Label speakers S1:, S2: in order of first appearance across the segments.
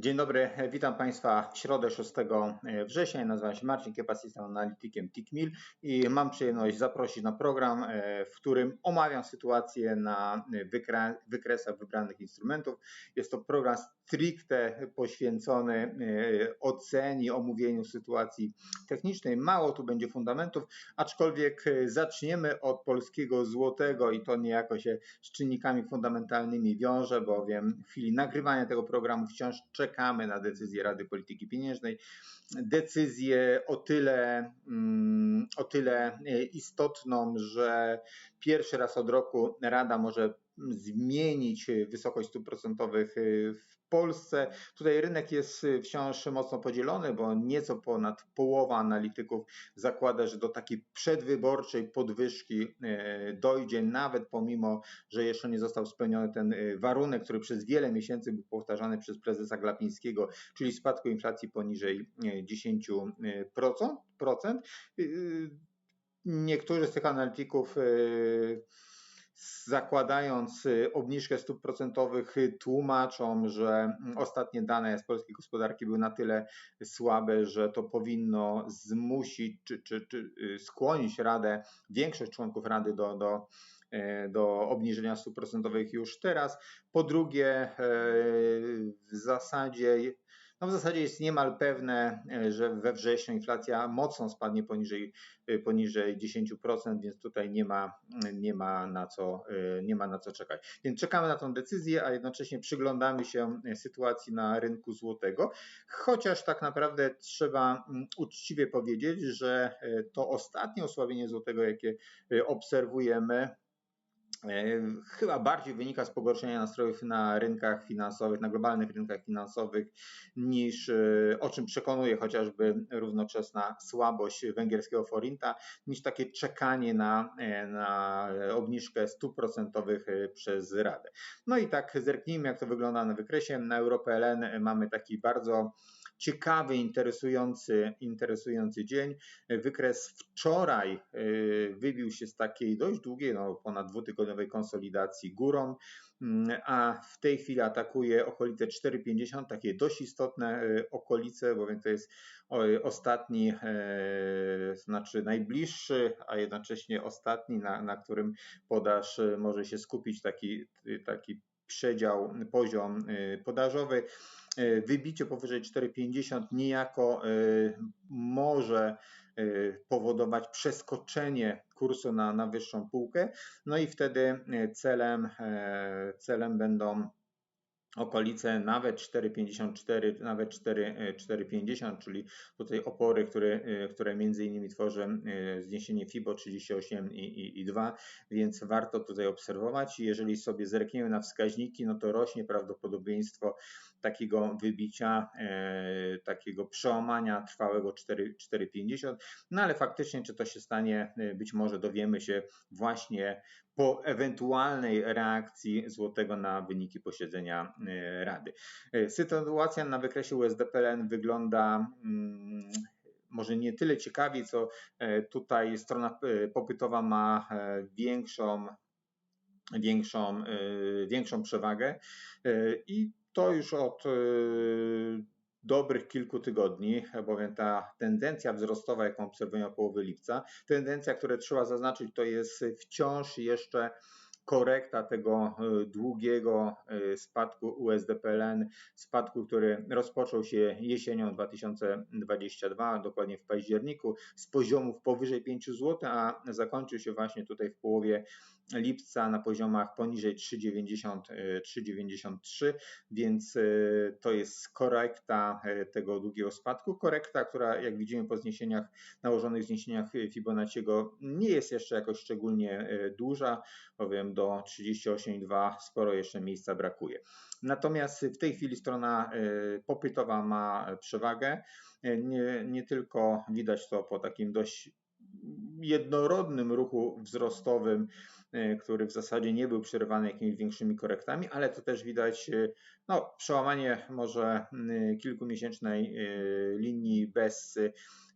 S1: Dzień dobry, witam Państwa w środę 6 września. Nazywam się Marcin Kiepas, jestem analitykiem TICMIL i mam przyjemność zaprosić na program, e, w którym omawiam sytuację na wykresach wybranych instrumentów. Jest to program stricte poświęcony e, ocenie, omówieniu sytuacji technicznej. Mało tu będzie fundamentów, aczkolwiek e, zaczniemy od polskiego złotego i to niejako się z czynnikami fundamentalnymi wiąże, bowiem w chwili nagrywania tego programu wciąż czekamy na decyzję Rady Polityki Pieniężnej. Decyzję o tyle, mm, o tyle e, istotną, że pierwszy raz od roku Rada może zmienić wysokość stóp procentowych w Polsce. Tutaj rynek jest wciąż mocno podzielony, bo nieco ponad połowa analityków zakłada, że do takiej przedwyborczej podwyżki dojdzie, nawet pomimo, że jeszcze nie został spełniony ten warunek, który przez wiele miesięcy był powtarzany przez prezesa Glapińskiego, czyli spadku inflacji poniżej 10%. E, niektórzy z tych analityków zakładając y, obniżkę stóp procentowych, y, tłumaczą, że mm, ostatnie dane z polskiej gospodarki były na tyle słabe, że to powinno zmusić czy, czy, czy y, skłonić Radę, większość członków Rady do, do do obniżenia stóp procentowych już teraz. Po drugie, w zasadzie no w zasadzie jest niemal pewne, e, że we wrześniu inflacja mocno spadnie poniżej, e, poniżej 10%, więc tutaj nie ma, nie, ma na co, e, nie ma na co czekać. Więc czekamy na tą decyzję, a jednocześnie przyglądamy się sytuacji na rynku złotego, chociaż tak naprawdę trzeba mm, uczciwie powiedzieć, że to ostatnie osłabienie złotego, jakie obserwujemy, chyba bardziej wynika z pogorszenia nastrojów na rynkach finansowych, na globalnych rynkach finansowych, niż e, o czym przekonuje chociażby równoczesna słabość węgierskiego forinta, niż takie czekanie na, e, na obniżkę stóp procentowych przez Radę. No i tak zerknijmy, jak to wygląda na wykresie. Na EuroPLN mamy taki bardzo ciekawy, interesujący, interesujący dzień. Wykres wczoraj y, wybił się z takiej dość długiej, no ponad dwutygodniowej konsolidacji górą, a w tej chwili atakuje okolice 4,50, takie dość istotne y, okolice, bowiem to jest ostatni, e, znaczy najbliższy, a jednocześnie ostatni, na, na którym podaż może się skupić taki, taki przedział, poziom podażowy. E, wybicie powyżej 4,50 niejako e, może e, powodować przeskoczenie kursu na, na wyższą półkę, no i wtedy celem, celem będą okolice nawet 4,54, nawet 4,50, czyli tutaj opory, które, które między innymi tworzy zniesienie FIBO 38 i, i, i 2, więc warto tutaj obserwować. Jeżeli sobie zerkniemy na wskaźniki, no to rośnie prawdopodobieństwo takiego wybicia, e, takiego przełamania trwałego 4,50, no ale faktycznie czy to się stanie, e, być może dowiemy się właśnie po ewentualnej reakcji złotego na wyniki posiedzenia e, Rady. Sytuacja na wykresie USDPLN wygląda mm, może nie tyle ciekawie, co tutaj strona popytowa ma większą większą, większą przewagę i to już od y, dobrych kilku tygodni, bowiem ta tendencja wzrostowa, jaką obserwujemy połowy lipca, tendencja, którą trzeba zaznaczyć, to jest wciąż jeszcze korekta tego e, długiego e, spadku USDPLN, spadku, który rozpoczął się jesienią 2022, dokładnie w październiku, z poziomów powyżej 5 zł, a zakończył się właśnie tutaj w połowie lipca na poziomach poniżej 3,93, więc e, to jest korekta tego długiego spadku. Korekta, która jak widzimy po zniesieniach, nałożonych zniesieniach Fibonacciego nie jest jeszcze jakoś szczególnie duża, bowiem do 38,2 sporo jeszcze miejsca brakuje. Natomiast w tej chwili strona y, popytowa ma przewagę. Nie, nie tylko widać to po takim dość jednorodnym ruchu wzrostowym, y, który w zasadzie nie był przerywany jakimiś większymi korektami, ale to też widać y, no, przełamanie może kilkumiesięcznej linii bez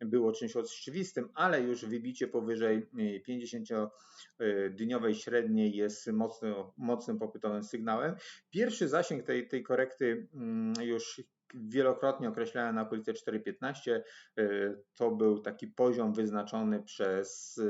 S1: było czymś oczywistym, ale już wybicie powyżej 50-dniowej średniej jest mocno, mocnym popytowym sygnałem. Pierwszy zasięg tej, tej korekty mm, już wielokrotnie określałem na okolice 4,15. To był taki poziom wyznaczony przez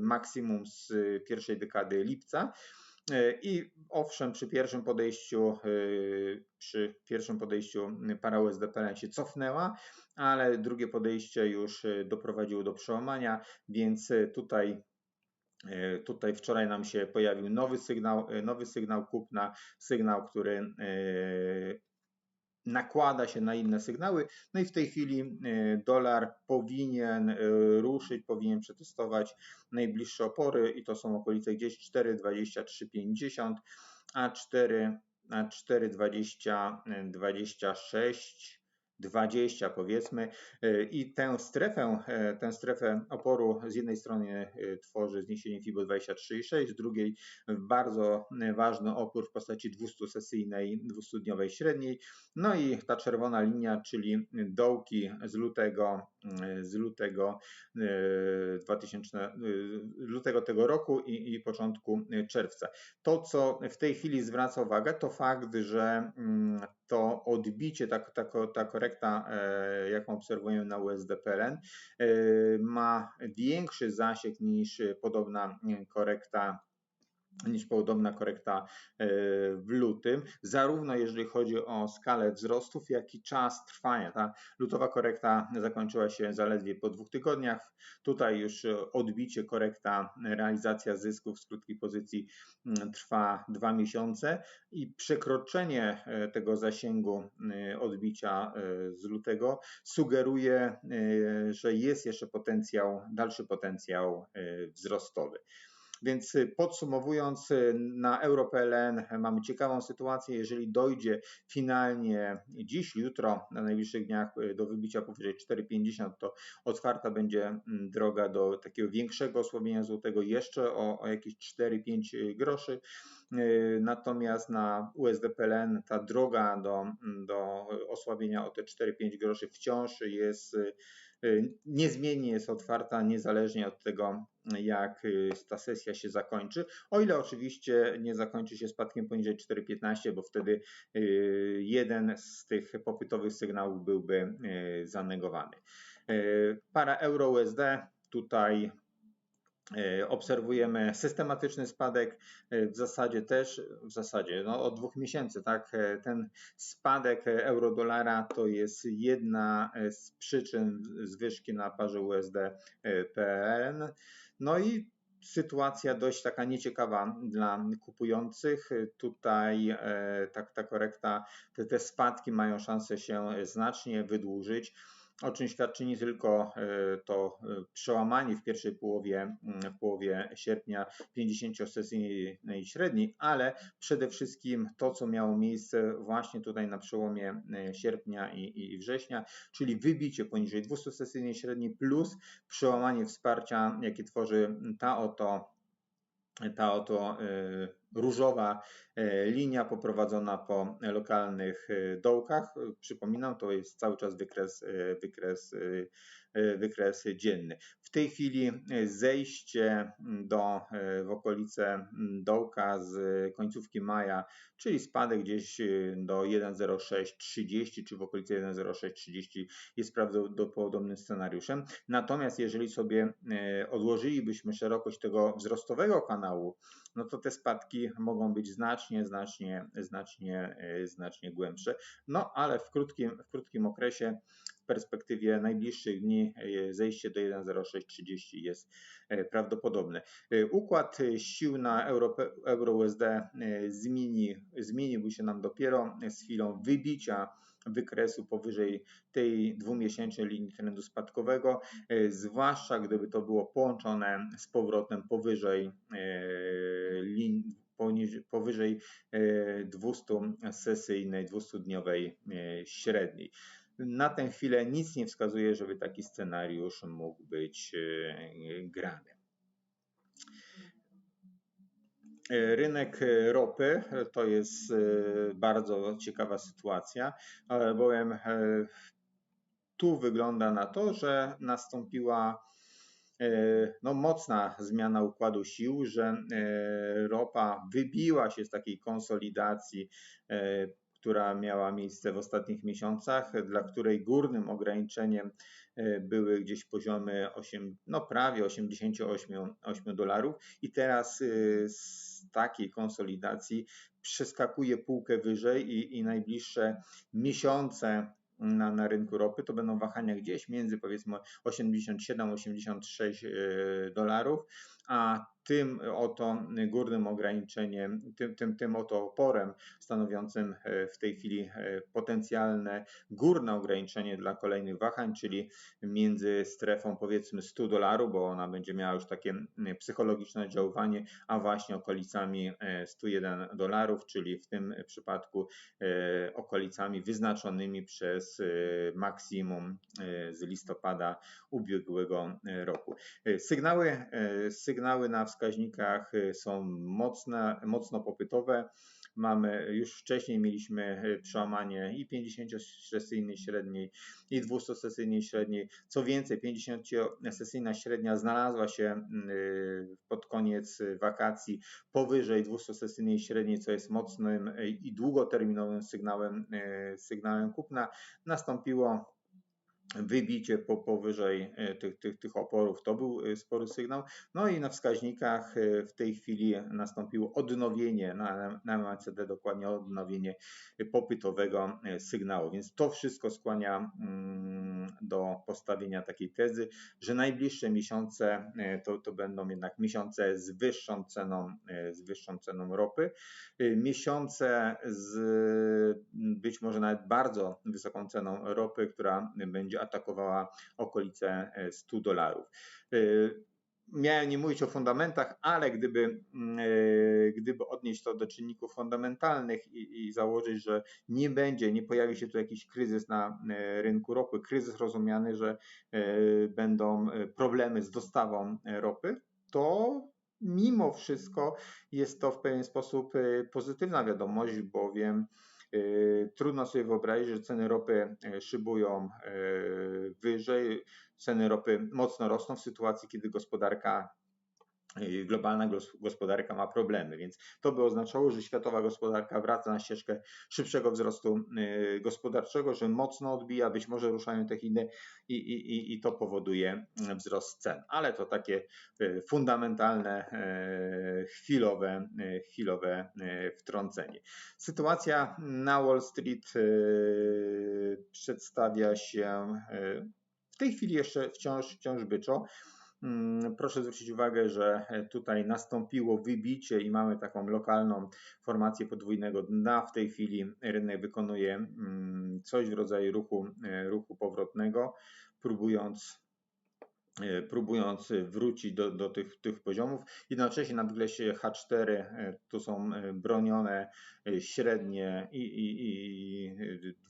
S1: maksimum z pierwszej dekady lipca. I owszem, przy pierwszym podejściu, przy pierwszym podejściu para USDPL się cofnęła, ale drugie podejście już doprowadziło do przełamania, więc tutaj tutaj wczoraj nam się pojawił nowy sygnał, nowy sygnał kupna, sygnał, który nakłada się na inne sygnały. No i w tej chwili dolar powinien ruszyć, powinien przetestować najbliższe opory i to są okolice gdzieś 4,2350, a 4, a 4,20, 26 20 powiedzmy e, i tę strefę, e, tę strefę oporu z jednej strony e, tworzy zniesienie FIBO 23,6, z drugiej bardzo ważny opór w postaci 200-sesyjnej, 200-dniowej średniej. No i ta czerwona linia, czyli dołki z lutego, z lutego 2000, lutego tego roku i, i początku czerwca. To, co w tej chwili zwraca uwagę, to fakt, że mm, to odbicie, ta, ta, ta korekta, e, jaką obserwujemy na USDPLN, e, ma większy zasięg niż podobna korekta niż podobna korekta e, w lutym, zarówno jeżeli chodzi o skalę wzrostów, jak i czas trwania. Ta lutowa korekta zakończyła się zaledwie po dwóch tygodniach. Tutaj już odbicie korekta, realizacja zysków z krótkich pozycji mm, trwa dwa miesiące i przekroczenie e, tego zasięgu e, odbicia z lutego sugeruje, że jest jeszcze potencjał, dalszy potencjał wzrostowy. Więc y, podsumowując, y, na EuroPLN mamy ciekawą sytuację. Jeżeli dojdzie finalnie dziś, jutro, na najbliższych dniach y, do wybicia powyżej 4,50, to otwarta będzie mm, droga do takiego większego osłabienia złotego jeszcze o, o jakieś 4-5 groszy. Natomiast na USDPLN ta droga do, do osłabienia o te 4-5 groszy wciąż jest niezmiennie jest otwarta, niezależnie od tego, jak y, ta sesja się zakończy, o ile oczywiście nie zakończy się spadkiem poniżej 4,15, bo wtedy y, jeden z tych popytowych sygnałów byłby y, zanegowany. Para euro-USD tutaj obserwujemy systematyczny spadek, w zasadzie też, w zasadzie no, od dwóch miesięcy, tak, ten spadek euro-dolara to jest jedna z przyczyn zwyżki na parze USD-PLN. No i sytuacja dość taka nieciekawa dla kupujących. Tutaj e, ta, ta korekta, te, te spadki mają szansę się znacznie wydłużyć o czym świadczy nie tylko e, to e, przełamanie w pierwszej połowie, mm, w połowie sierpnia 50-sesyjnej średniej, ale przede wszystkim to, co miało miejsce właśnie tutaj na przełomie e, sierpnia i, i września, czyli wybicie poniżej 200-sesyjnej średniej plus przełamanie wsparcia, jakie tworzy ta oto ta oto różowa linia poprowadzona po lokalnych dołkach. Przypominam, to jest cały czas wykres, wykres E, wykres dzienny. W tej chwili e, zejście do, e, w okolice dołka z końcówki maja, czyli spadek gdzieś do 1,0630 czy w okolicy 1,0630 jest prawdopodobnym scenariuszem. Natomiast jeżeli sobie odłożylibyśmy szerokość tego wzrostowego kanału, no to te spadki mogą być znacznie, znacznie, znacznie, znacznie głębsze. No ale w krótkim, w krótkim okresie perspektywie najbliższych dni e, zejście do 1,0630 jest e, prawdopodobne. Układ sił na euro-USD zmieni, zmieniłby się nam dopiero z chwilą wybicia wykresu powyżej tej dwumiesięcznej linii trendu spadkowego, zwłaszcza gdyby to było połączone z powrotem powyżej linii powyżej 200 sesyjnej, 200-dniowej średniej. Na tę chwilę nic nie wskazuje, żeby taki scenariusz mógł być e, grany. E, rynek ropy to jest e, bardzo ciekawa sytuacja, bowiem tu wygląda na to, że nastąpiła no, mocna zmiana układu sił, że ropa wybiła się z takiej konsolidacji która miała miejsce w ostatnich miesiącach, dla której górnym ograniczeniem były gdzieś poziomy 8, no prawie 88 8 dolarów. I teraz z takiej konsolidacji przeskakuje półkę wyżej i, i najbliższe miesiące na, na rynku ropy, to będą wahania gdzieś między powiedzmy 87-86 e, dolarów, a tym oto górnym ograniczeniem, tym, tym, tym oto oporem stanowiącym e, w tej chwili e, potencjalne górne ograniczenie dla kolejnych wahań, czyli między strefą powiedzmy 100 dolarów, bo ona będzie miała już takie psychologiczne oddziaływanie, a właśnie okolicami 101 e, dolarów, czyli w tym przypadku okolicami wyznaczonymi przez maksimum z listopada ubiegłego roku. Sygnały, sygnały na wskaźnikach y, są mocne, mocno popytowe. Mamy, już wcześniej mieliśmy y, przełamanie i 50-sesyjnej średniej, i 200-sesyjnej średniej. Co więcej, 50-sesyjna średnia znalazła się y, pod koniec wakacji powyżej 200-sesyjnej średniej, co jest mocnym i długoterminowym sygnałem, sygnałem kupna. Nastąpiło wybicie po, powyżej e, tych, tych, tych oporów to był e, spory sygnał. No i na wskaźnikach e, w tej chwili nastąpiło odnowienie na, na MACD, dokładnie odnowienie popytowego sygnału. Więc to wszystko skłania mm, do postawienia takiej tezy, że najbliższe miesiące to, to będą jednak miesiące z wyższą ceną, z wyższą ceną ropy. Miesiące z być może nawet bardzo wysoką ceną ropy, która będzie atakowała okolice 100 e, dolarów. E, miałem nie mówić o fundamentach, ale gdyby, mm, e, gdyby odnieść to do czynników fundamentalnych i, i, założyć, że nie będzie, nie pojawi się tu jakiś kryzys na rynku ropy, kryzys rozumiany, że będą problemy z dostawą ropy, to mimo wszystko jest to w pewien sposób pozytywna wiadomość, bowiem trudno sobie wyobrazić, że ceny ropy e, szybują e, wyżej, ceny ropy mocno rosną w sytuacji, kiedy gospodarka globalna gospodarka ma problemy, więc to by oznaczało, że światowa gospodarka wraca na ścieżkę szybszego wzrostu y, gospodarczego, że mocno odbija, być może ruszają te Chiny i, i, i to powoduje wzrost cen. Ale to takie y, fundamentalne, y, chwilowe, chwilowe wtrącenie. Sytuacja na Wall Street przedstawia się w tej chwili jeszcze wciąż, wciąż byczo. Mm, proszę zwrócić uwagę, że tutaj nastąpiło wybicie i mamy taką lokalną formację podwójnego dna. W tej chwili rynek wykonuje mm, coś w rodzaju ruchu, e, ruchu powrotnego, próbując E, próbując wrócić do, do tych, tych poziomów. Jednocześnie na wyglesie H4 e, tu są e, bronione średnie i, i, i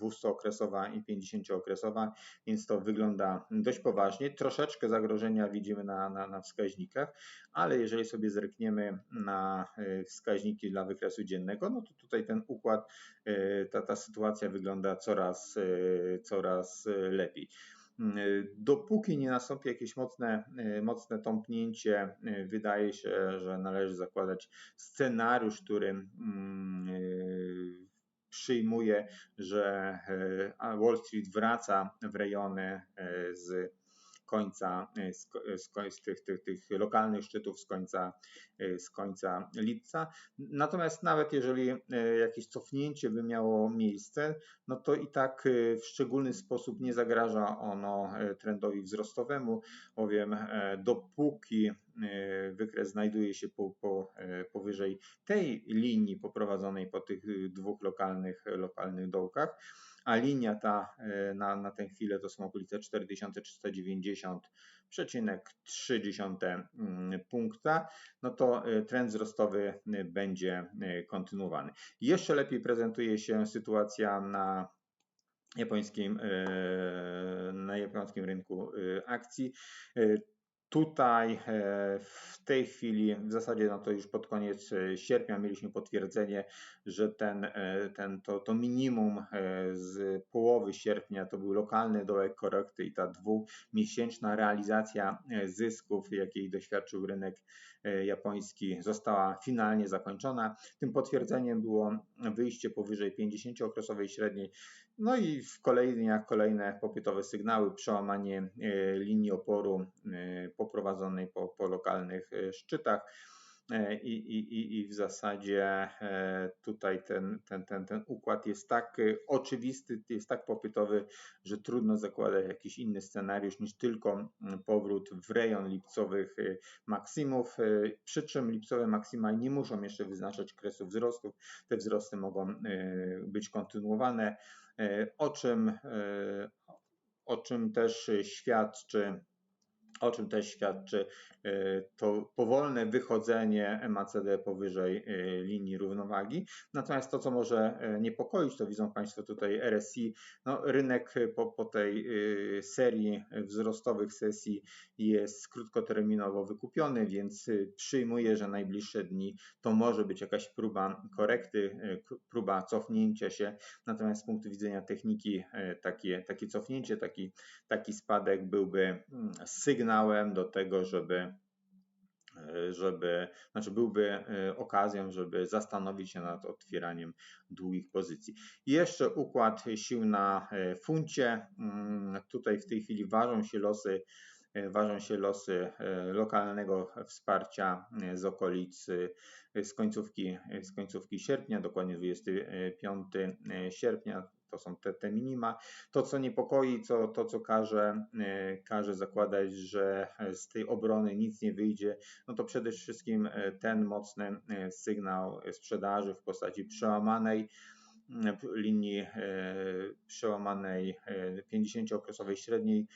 S1: 200-okresowa i 50-okresowa, więc to wygląda dość poważnie. Troszeczkę zagrożenia widzimy na, na, na wskaźnikach, ale jeżeli sobie zerkniemy na wskaźniki dla wykresu dziennego, no to tutaj ten układ, ta, ta sytuacja wygląda coraz, coraz lepiej. Dopóki nie nastąpi jakieś mocne, mocne tąpnięcie, wydaje się, że należy zakładać scenariusz, który mm, przyjmuje, że Wall Street wraca w rejony z końca, e, z, z, z tych, tych, tych lokalnych szczytów z końca, e, z końca lipca. Natomiast nawet jeżeli e, jakieś cofnięcie by miało miejsce, no to i tak w szczególny sposób nie zagraża ono trendowi wzrostowemu, bowiem dopóki wykres znajduje się po, po, powyżej tej linii poprowadzonej po tych dwóch lokalnych, lokalnych dołkach, a linia ta e, na, na tę chwilę to są okolice 4390,3 mm, punkta, no to e, trend wzrostowy e, będzie kontynuowany. Jeszcze lepiej prezentuje się sytuacja na japońskim, na japońskim rynku akcji. Tutaj e, w tej chwili, w zasadzie no to już pod koniec e, sierpnia mieliśmy potwierdzenie, że ten, e, ten, to, to minimum z połowy sierpnia to był lokalny dołek korekty i ta dwumiesięczna realizacja zysków, jakiej doświadczył rynek japoński została finalnie zakończona. Tym potwierdzeniem było wyjście powyżej 50-okresowej średniej, no i w kolejnych kolejne popytowe sygnały, przełamanie linii oporu poprowadzonej po, po lokalnych szczytach E, I, i, I w zasadzie e, tutaj ten, ten, ten, ten układ jest tak e, oczywisty, jest tak popytowy, że trudno zakładać jakiś inny scenariusz niż tylko powrót w rejon lipcowych maksimów. Przy czym lipcowe maksima nie muszą jeszcze wyznaczać kresu wzrostów. Te wzrosty mogą być kontynuowane, o czym, o czym też świadczy o czym też świadczy e, to powolne wychodzenie MACD powyżej e, linii równowagi. Natomiast to, co może e, niepokoić, to widzą Państwo tutaj RSI. No, rynek po, po tej serii wzrostowych sesji jest krótkoterminowo wykupiony, więc przyjmuję, że najbliższe dni to może być jakaś próba korekty, próba cofnięcia się. Natomiast z punktu widzenia techniki takie, takie cofnięcie, taki, taki spadek byłby mm, sygnał, sygnałem do tego, żeby żeby, znaczy byłby e, okazją, żeby zastanowić się nad otwieraniem długich pozycji. I jeszcze układ sił na e, funcie. Mm, tutaj w tej chwili ważą się losy e, ważą się losy lokalnego wsparcia z okolic z końcówki, z końcówki sierpnia, dokładnie 25 sierpnia to są te, te minima. To, co niepokoi, co, to, co każe, e, każe zakładać, że z tej obrony nic nie wyjdzie, no to przede wszystkim e, ten mocny e, sygnał sprzedaży w postaci przełamanej linii przełamanej 50-okresowej średniej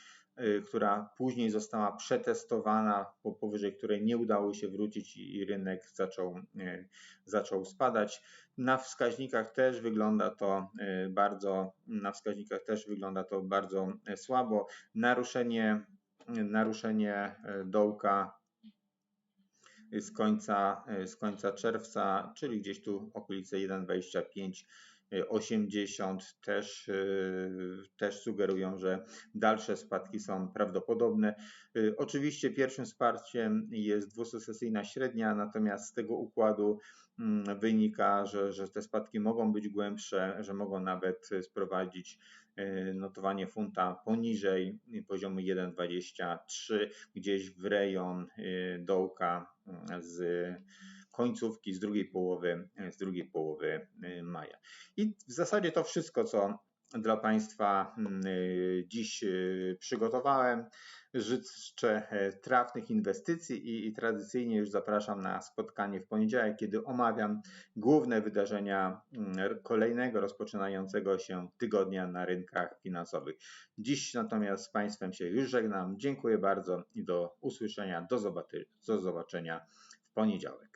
S1: która później została przetestowana, po powyżej której nie udało się wrócić i rynek zaczął, y, zaczął spadać. Na wskaźnikach też wygląda to y, bardzo, na wskaźnikach też wygląda to bardzo słabo. Naruszenie, naruszenie dołka z końca, z końca czerwca, czyli gdzieś tu okolice 1,25 80 też, y, też sugerują, że dalsze spadki są prawdopodobne. Y, oczywiście pierwszym wsparciem jest dwusesyjna średnia, natomiast z tego układu mm, wynika, że, że te spadki mogą być głębsze, że mogą nawet sprowadzić y, notowanie funta poniżej poziomu 1,23, gdzieś w rejon dołka z końcówki z drugiej połowy, z drugiej połowy y, maja. I w zasadzie to wszystko, co dla Państwa mm, y, dziś przygotowałem. Życzę e, trafnych inwestycji i, i, tradycyjnie już zapraszam na spotkanie w poniedziałek, kiedy omawiam główne wydarzenia mm, kolejnego rozpoczynającego się tygodnia na rynkach finansowych. Dziś natomiast z Państwem się już żegnam. Dziękuję bardzo i do usłyszenia, do, zobaczenia w poniedziałek.